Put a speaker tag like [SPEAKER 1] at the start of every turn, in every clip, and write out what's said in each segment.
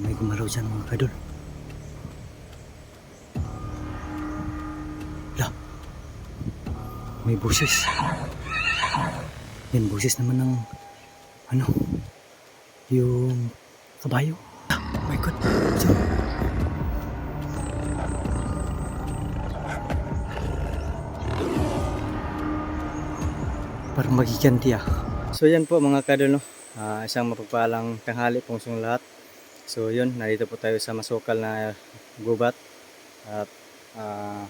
[SPEAKER 1] May gumalaw dyan mga kadol. La. May buses. Yan, buses naman ng ano, yung kabayo. Oh my God. So, parang magiganti ah. So yan po mga kadol no. Ah, isang mapagpalang tanghali pong sa lahat. So yun, narito po tayo sa masukal na gubat. At ah,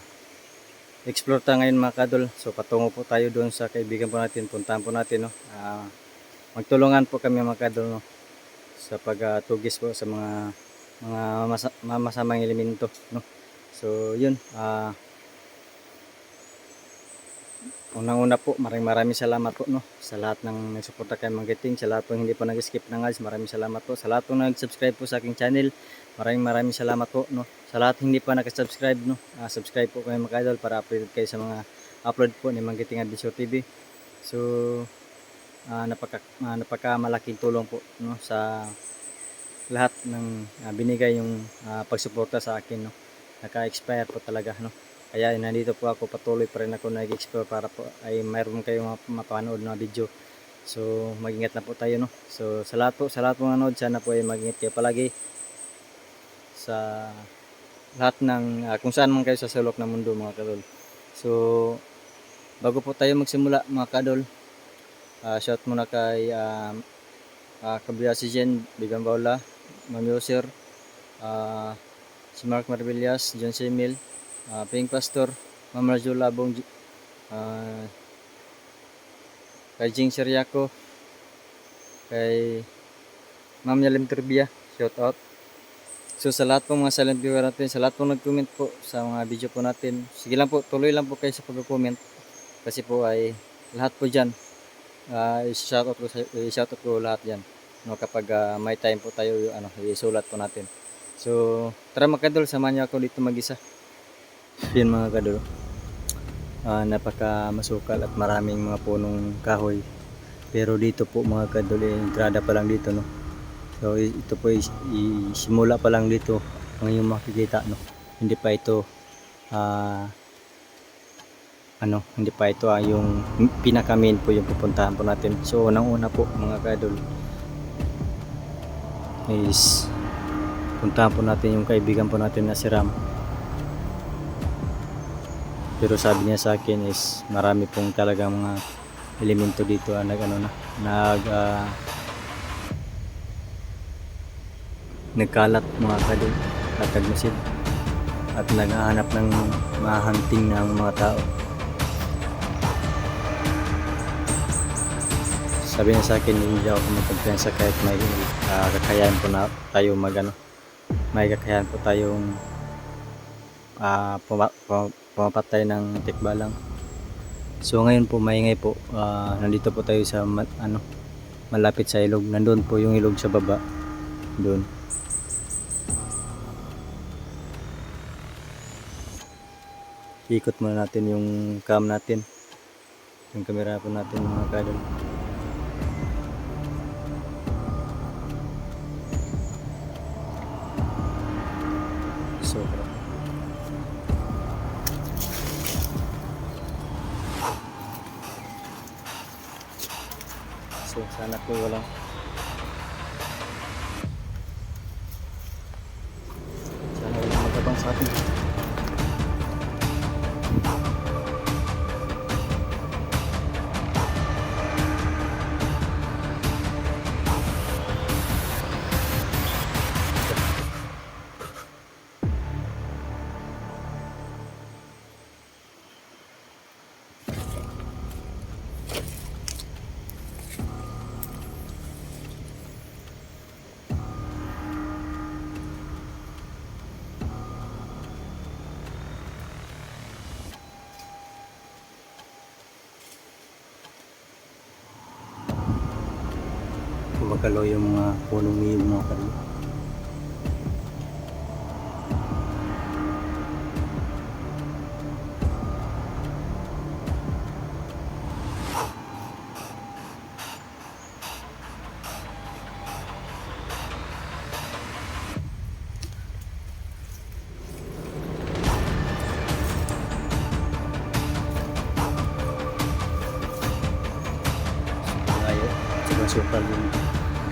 [SPEAKER 1] explore tayo ngayon mga kadol. So patungo po tayo doon sa kaibigan po natin. Puntahan po natin no. Ah, magtulungan po kami mga kadol no. Sa pagtugis po sa mga mga masa- masamang elemento no. So yun, ah Unang-una po, maraming maraming salamat po no sa lahat ng nagsuporta kay Manggiting, sa lahat po hindi po nag-skip ng ads, maraming salamat po. Sa lahat po nag-subscribe po sa aking channel, maraming maraming salamat po no. Sa lahat hindi pa nag-subscribe no, ah, subscribe po kayo mga idol para updated kayo sa mga upload po ni Manggiting Adventure TV. So ah, napaka ah, napaka malaking tulong po no sa lahat ng ah, binigay yung ah, pagsuporta sa akin no. Naka-expire po talaga no. Kaya nandito po ako patuloy pa rin ako nag-explore para po ay mayroon kayong map- mapanood na video. So mag-ingat na po tayo no. So sa lahat po, sa lahat po nanood sana po ay mag-ingat kayo palagi sa lahat ng ah, kung saan man kayo sa sulok ng mundo mga kadol. So bago po tayo magsimula mga kadol, ah, shout muna kay uh, uh, Kabriya si Jen, Bigan Baula, Ma'am Yoser, ah, si Mark Marvillas, John Semil, uh, Ping Pastor, Ma'am Rajul Labong, uh, kay Jing Siriaco, kay Ma'am Yalim Turbia, shout out. So sa lahat po mga silent viewer natin, sa lahat po nag-comment po sa mga video po natin, sige lang po, tuloy lang po kayo sa pag-comment. Kasi po ay lahat po dyan, uh, i-shout out ko, i-shout out ko lahat dyan. No, kapag ah, may time po tayo, ano, isulat po natin. So, tara mga kadol, samahan niyo ako dito mag-isa. Yan mga kadol. Ah, napaka masukal at maraming mga punong kahoy. Pero dito po mga kadol, eh, entrada pa lang dito, no. So, ito po is, i- simula pa lang dito ang inyong makikita, no. Hindi pa ito ah ano, hindi pa ito ah, yung pinaka main po yung pupuntahan po natin. So, unang-una po mga kadol is puntahan po natin yung kaibigan po natin na si Ram. Pero sabi niya sa akin is marami pong talaga mga elemento dito ah, nag ano na nag ah, nagkalat mga kadol at nagmasid at naghahanap ng mga hunting ng mga tao. Sabi niya sa akin hindi ako magkumpiyansa kahit may ah, kakayahan po na tayo mag ano, may kakayahan po tayong puma- pumapatay ng tikbalang. So ngayon po maingay po, ah, nandito po tayo sa ano, malapit sa ilog. Nandun po yung ilog sa baba. Doon. Ikot muna natin yung cam natin. Yung camera po natin mga kadol. So, sana Gumagalaw yung mga punong niyog mga kadol.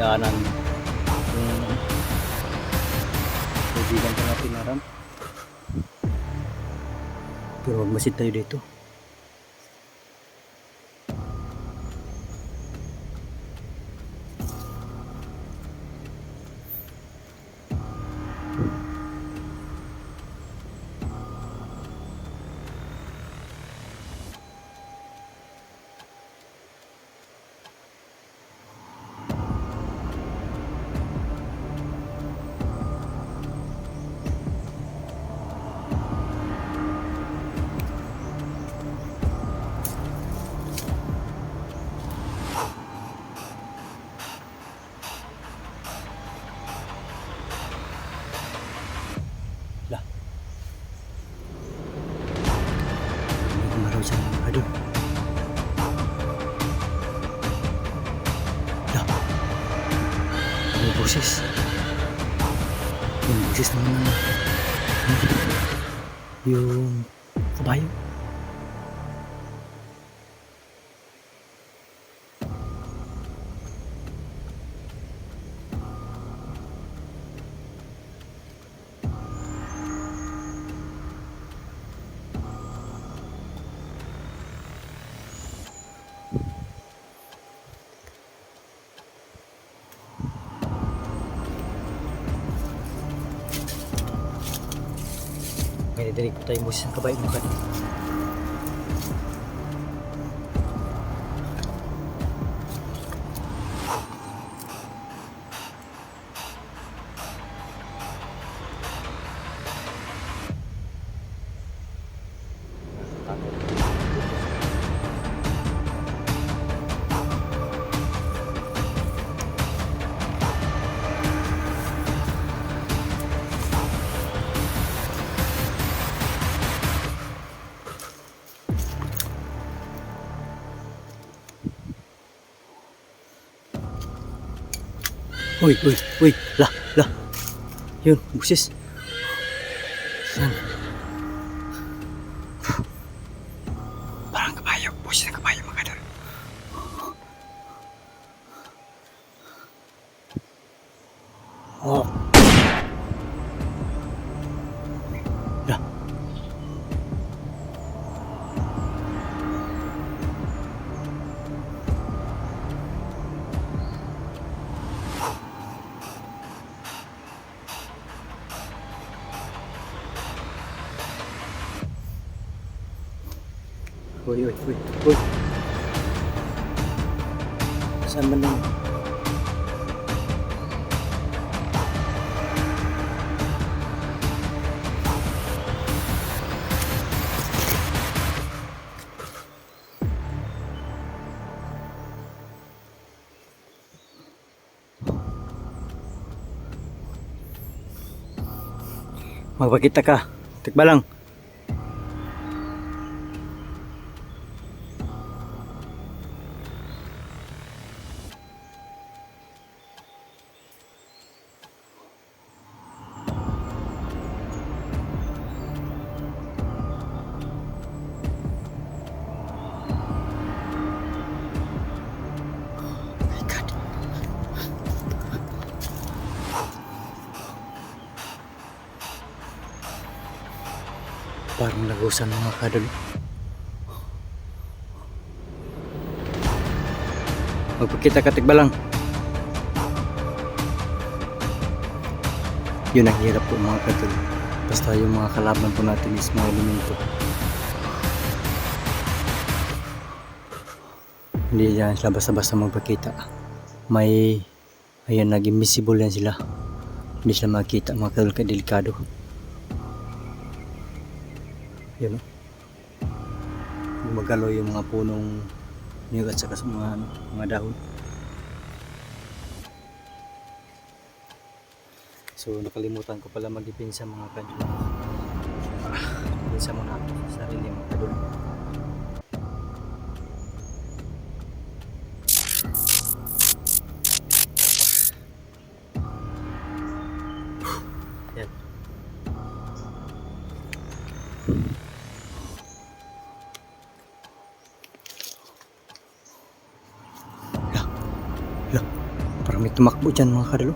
[SPEAKER 1] Daanan yung kaibigan ko natin naram pero magmasid tayo dito yung kabayo may nadinig po tayong boses ng kabayo mga kadol Uy, uy, uy, lah, lah. Yun, busis. Saan? Uy, uy, uy, uy. Saan man lang? Ka. Tikba. Parang lagusan mga kadol. Magpakita ka tigba lang. Yun ang hirap po mga kadol. Basta yung mga kalaban po natin is mga elemento. Hindi yan sila basta-basta magpakita. May, ayan, naging visible yan sila. Hindi sila makita, mga kadol ka Yun o. Gumagalaw yung mga punong niyog at saka sa mga, ano, mga dahon. So nakalimutan ko pala magdipinsa mga kadol. Ah, Pinsa muna ako sa sarili mga kadol. Parang may tumakbo dyan mga kadalo.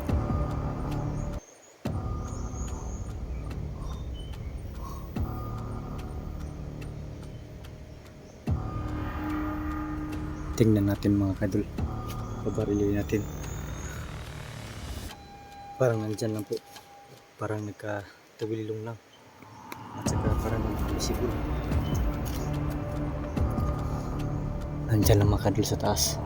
[SPEAKER 1] Tingnan natin mga kadol. Pabarilin natin. Parang nandyan lang po. Parang nagkatawilong lang. At saka parang visible. Nandyan lang mga kadol sa taas.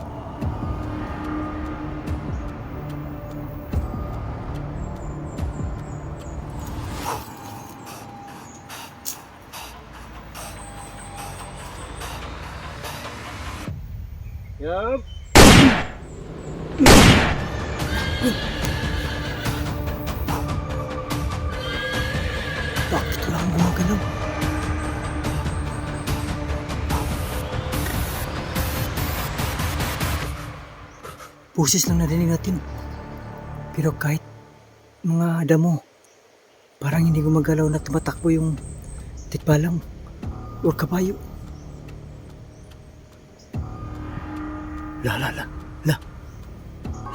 [SPEAKER 1] Yup. Bakit wala kang gumagalaw? Boses lang narinig natin. Pero kahit mga damo, parang hindi gumagalaw na tumatakbo yung tikbalang or kabayo. La la la. La.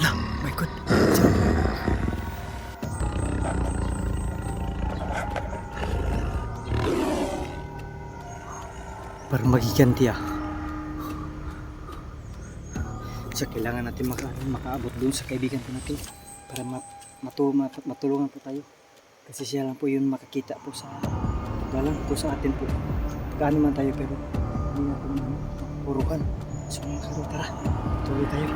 [SPEAKER 1] La my god parang magiganti ah. So kailangan natin maka, makaabot doon sa kaibigan ko natin para mat, matu, mat, matulungan po tayo. Kasi siya lang po yun makakita po sa balang po sa atin po. Pagkaano man tayo pero hindi natin purukan so mga karo tara tuloy tayo